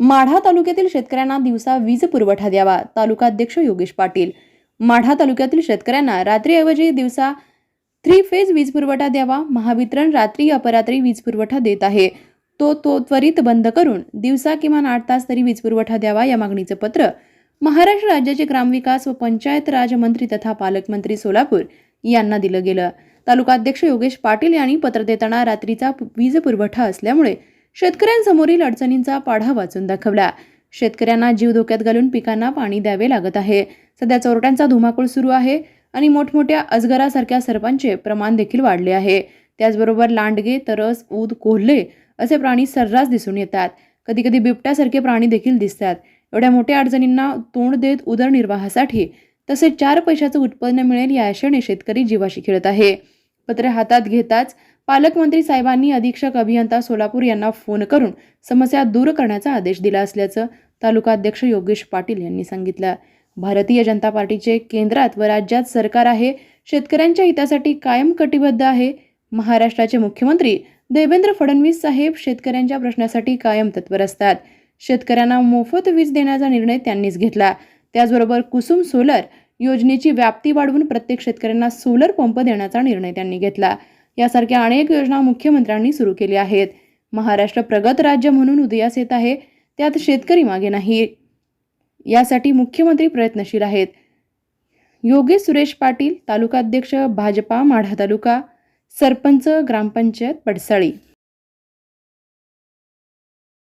माढा तालुक्यातील शेतकऱ्यांना दिवसा वीज पुरवठा द्यावा तालुकाध्यक्ष योगेश पाटील. माढा तालुक्यातील शेतकऱ्यांना रात्रीऐवजी दिवसा थ्री फेज वीज पुरवठा द्यावा महावितरण रात्री अपरात्री वीज पुरवठा देत आहे. तो तो त्वरित बंद करून दिवसा किमान आठ तास तरी वीज पुरवठा द्यावा या मागणीचं पत्र महाराष्ट्र राज्याचे ग्रामविकास व पंचायत राज मंत्री तथा पालकमंत्री सोलापूर यांना दिलं गेलं. तालुकाध्यक्ष योगेश पाटील यांनी पत्र देताना रात्रीचा वीज पुरवठा असल्यामुळे शेतकऱ्यांसमोरील अडचणींचा पाढा वाचून दाखवला. शेतकऱ्यांना जीव धोक्यात घालून पिकांना पाणी द्यावे लागत आहे. सध्या चोरट्यांचा धुमाकूळ सुरू आहे आणि मोठमोठ्या अजगरासारख्या सर्पांचे प्रमाण देखील वाढले आहे. त्याचबरोबर लांडगे तरस ऊद कोल्हे असे प्राणी सर्रास दिसून येतात. कधी कधी बिबट्यासारखे प्राणी देखील दिसतात. एवढ्या मोठ्या अडचणींना तोंड देत उदरनिर्वाहासाठी तसेच चार पैशाचं उत्पन्न मिळेल या आशेने शेतकरी जीवाशी खेळत आहे. पत्र हातात घेताच पालकमंत्री साहेबांनी अधीक्षक अभियंता सोलापूर यांना फोन करून समस्या दूर करण्याचा आदेश दिला असल्याचं तालुकाध्यक्ष योगेश पाटील यांनी सांगितलं. भारतीय जनता पार्टीचे केंद्रात व राज्यात सरकार आहे. शेतकऱ्यांच्या हितासाठी कायम कटिबद्ध आहे. महाराष्ट्राचे मुख्यमंत्री देवेंद्र फडणवीस साहेब शेतकऱ्यांच्या प्रश्नासाठी कायम तत्पर असतात. शेतकऱ्यांना मोफत वीज देण्याचा निर्णय त्यांनीच घेतला. त्याचबरोबर कुसुम सोलर योजनेची व्याप्ती वाढवून प्रत्येक शेतकऱ्यांना सोलर पंप देण्याचा निर्णय त्यांनी घेतला. यासारख्या अनेक योजना मुख्यमंत्र्यांनी सुरू केल्या आहेत. महाराष्ट्र प्रगत राज्य म्हणून उदयास येत आहे त्यात शेतकरी मागे नाही. यासाठी मुख्यमंत्री प्रयत्नशील आहेत. योगेश सुरेश पाटील तालुकाध्यक्ष भाजपा माढा तालुका सरपंच ग्रामपंचायत पडसाळी.